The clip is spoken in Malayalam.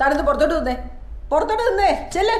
താനൊന്ന് പുറത്തോട്ട് നിന്നേ പുറത്തോട്ട് നിന്നേ ചെല്ല്.